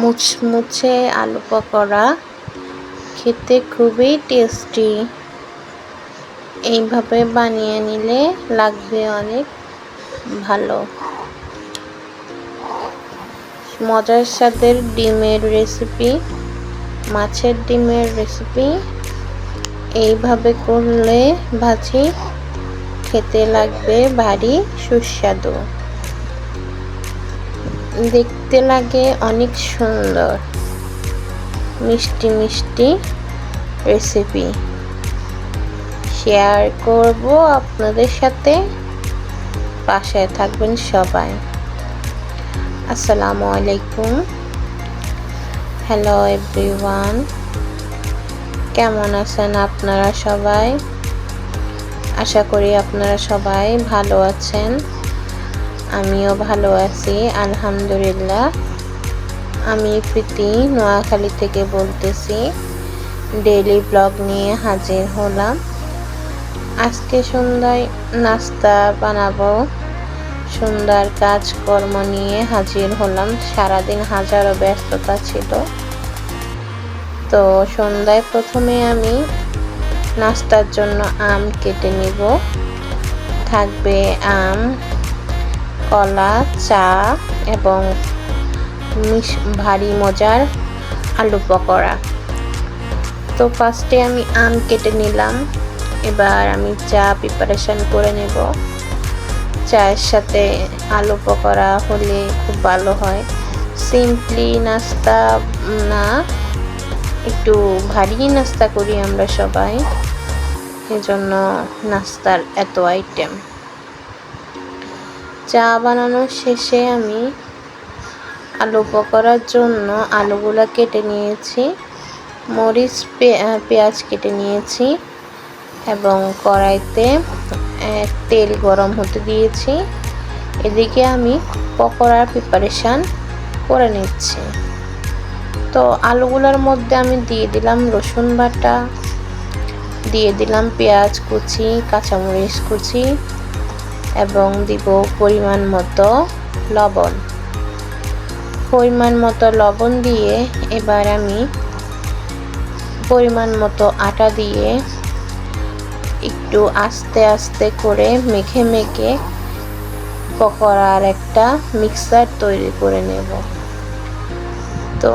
মুচমুচে আলু পকোড়া। খেতে খুবই টেস্টি এইভাবে বানিয়ে নিলে লাগবে অনেক ভালো। মজার স্বাদের ডিমের রেসিপি মাছের ডিমের রেসিপি এইভাবে করলে ভাজি খেতে লাগবে ভারী সুস্বাদু। দেখতে লাগে অনেক সুন্দর। মিষ্টি মিষ্টি রেসিপি শেয়ার করব আপনাদের সাথে। পাশে থাকবেন সবাই। আসসালামু আলাইকুম। হ্যালো এভরিওয়ান কেমন আছেন আপনারা সবাই? আশা করি আপনারা সবাই ভালো আছেন। আমিও ভালো আছি, আলহামদুলিল্লাহ। আমি প্রীতি নোয়াখালী থেকে বলতেছি ডেইলি ব্লগ নিয়ে হাজির হলাম। আজকে সন্ধ্যায় নাস্তা বানাবো সুন্দর কাজকর্ম নিয়ে হাজির হলাম। সারাদিন হাজারো ব্যস্ততা ছিল। তো সন্ধ্যায় প্রথমে আমি নাস্তার জন্য আম কেটে নিব। থাকবে আম কলা, চা এবং ভারী মজার আলু পকোড়া। তো ফার্স্টে আমি আম কেটে নিলাম। এবার আমি চা প্রিপারেশন করে নেব। চায়ের সাথে আলু পকোড়া হলে খুব ভালো হয়। সিম্পলি নাস্তা, না, একটু ভারী নাস্তা করি আমরা সবাই। এজন্য নাস্তার এত আইটেম চা বানানোর শেষে আমি আলু পকোড়ার জন্য আলুগুলো কেটে নিয়েছি, মরিচ পেঁয়াজ কেটে নিয়েছি এবং কড়াইতে তেল গরম হতে দিয়েছি। এদিকে আমি পকোড়ার প্রিপারেশান করে নিচ্ছি। তো আলুগুলোর মধ্যে আমি দিয়ে দিলাম রসুন বাটা, দিয়ে দিলাম পেঁয়াজ কুচি, কাঁচামরিচ কুচি এবং দিব পরিমাণ মতো লবণ। পরিমাণ মতো লবণ দিয়ে এবার আমি পরিমাণ মতো আটা দিয়ে একটু আস্তে আস্তে করে মেখে মেখে পকোড়ার একটা মিক্সার তৈরি করে নেব। তো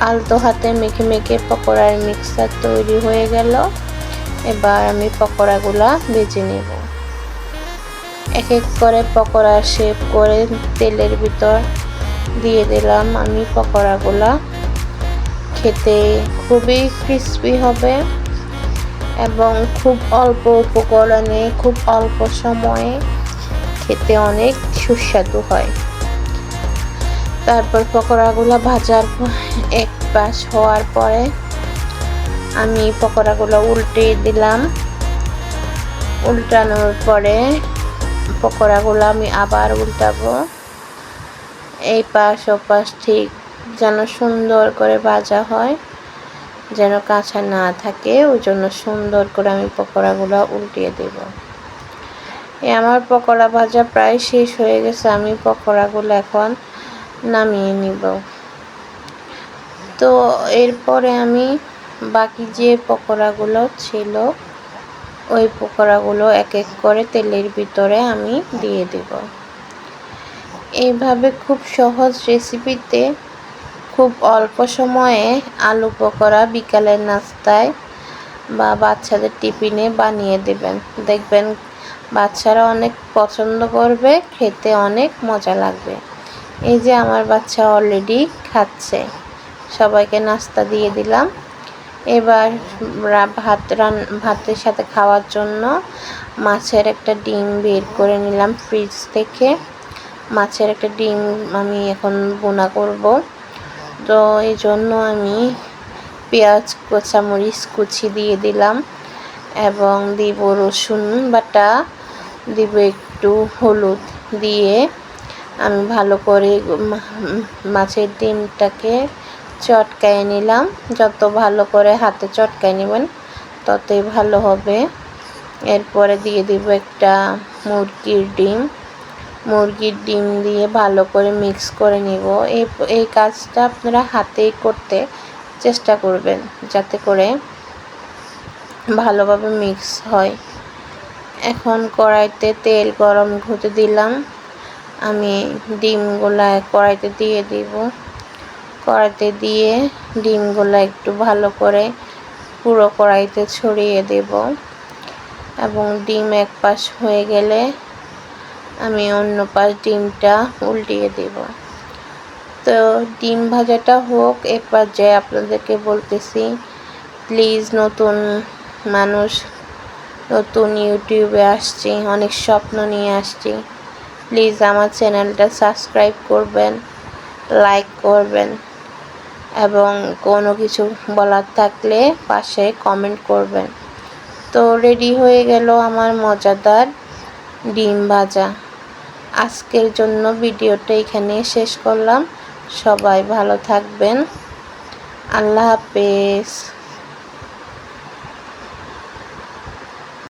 আলতো হাতে মেখে মেখে পকোড়ার মিক্সার তৈরি হয়ে গেল। এবার আমি পকোড়াগুলা বেজে নেব। এক এক করে পকোড়া শেপ করে তেলের ভিতর দিয়ে দিলাম আমি পকোড়াগুলা। খেতে খুবই ক্রিস্পি হবে এবং খুব অল্প উপকরণে, খুব অল্প সময়ে খেতে অনেক সুস্বাদু হয়। তারপর পকোড়াগুলো ভাজার এক পাশ হওয়ার পরে আমি পকোড়াগুলো উল্টে দিলাম। উল্টানোর পরে পকোড়াগুলো আমি আবার উল্টাবো। এই পাশ ও পাশ ঠিক যেন সুন্দর করে ভাজা হয়, যেন কাঁচা না থাকে, ওই জন্য সুন্দর করে আমি পকোড়াগুলো উল্টিয়ে দেব। এ আমার পকোড়া ভাজা প্রায় শেষ হয়ে গেছে, আমি পকোড়াগুলো এখন নামিয়ে নিব। তো এরপরে আমি বাকি যে পকোড়াগুলো ছিল ওই পকোড়াগুলো এক এক করে তেলের ভিতরে আমি দিয়ে দেব। এইভাবে খুব সহজ রেসিপিতে খুব অল্প সময়ে আলু পকোড়া বিকালের নাস্তায় বা বাচ্চাদের টিফিনে বানিয়ে দেবেন। দেখবেন বাচ্চারা অনেক পছন্দ করবে, খেতে অনেক মজা লাগবে। এই যে আমার বাচ্চা অলরেডি খাচ্ছে। সবাইকে নাস্তা দিয়ে দিলাম। এবার ভাত রান, ভাতের সাথে খাওয়ার জন্য মাছের একটা ডিম বের করে নিলাম ফ্রিজ থেকে। মাছের একটা ডিম আমি এখন বোনা করব। তো এই জন্য আমি পেঁয়াজ মরিচ কুচি দিয়ে দিলাম এবং দিব রসুন বাটা, দিব একটু হলুদ দিয়ে আমি ভালো করে মাছের ডিমটাকে চটকায় নিলাম। যত ভালো করে হাতে চটকায় নেবেন, ততই ভালো হবে। এরপরে দিয়ে দিব একটা মুরগির ডিম। মুরগির ডিম দিয়ে ভালো করে মিক্স করে নিব। এই এই কাজটা আপনারা হাতেই করতে চেষ্টা করবেন, যাতে করে ভালোভাবে মিক্স হয়। এখন কড়াইতে তেল গরম হতে দিলাম। আমি ডিমগুলা কড়াইতে দিয়ে দিব। কড়াইতে দিয়ে ডিমগুলো একটু ভালো করে পুরো কড়াইতে ছড়িয়ে দেব। এবং ডিম এক পাশ হয়ে গেলে আমি অন্য পাশ ডিমটা উল্টিয়ে দেব। তো ডিম ভাজাটা হোক, এ পর্যায়ে আপনাদেরকে বলতেছি প্লিজ নতুন মানুষ, নতুন ইউটিউবে আসছি, অনেক স্বপ্ন নিয়ে আসছি। প্লিজ আমার চ্যানেলটা সাবস্ক্রাইব করবেন লাইক করবেন। এবং কোনো কিছু বলার থাকলে পাশে কমেন্ট করবেন। তো রেডি হয়ে গেল আমার মজাদার ডিম ভাজা। আজকের জন্য ভিডিওটা এখানে শেষ করলাম। সবাই ভালো থাকবেন। আল্লাহ হাফেজ।